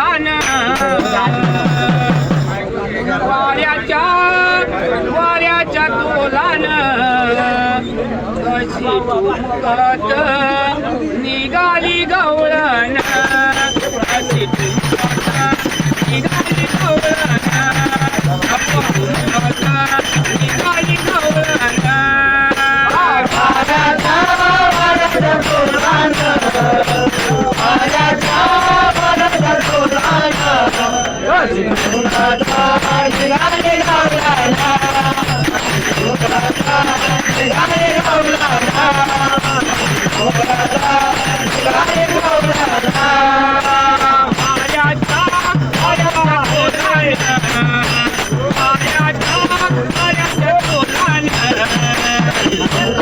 तोलान वाऱ्याच्या वाऱ्याच्या तोलान कशी तुकत निघाली गवळण कशी निघाली गवळण. निघाली गवळण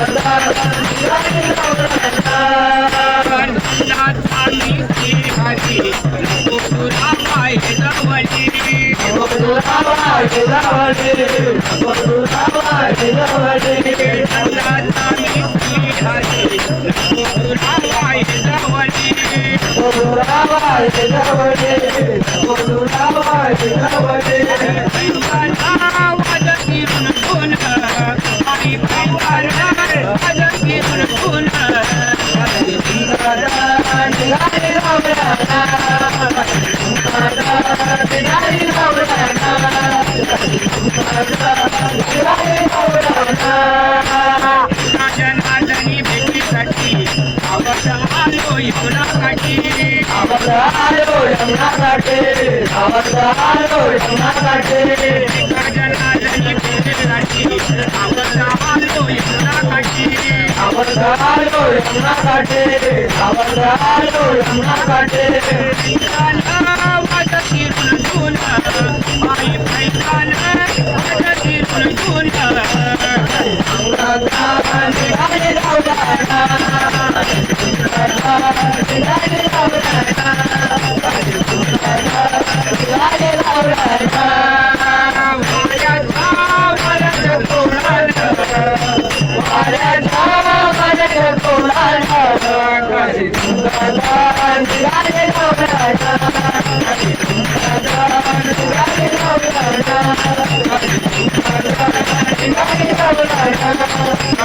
दुधाचे डोई वाटी पदर उडतोय वाऱ्यावरी आई पैंगाना माझा किरण गुण आई पैंगाना माझा किरण गुण राजनाजनी भेटीसाठी आवड आलो युनासाठी राजनाजनी भेटीसाठी आवड आलो युनासाठी वाऱ्याच्या la you. la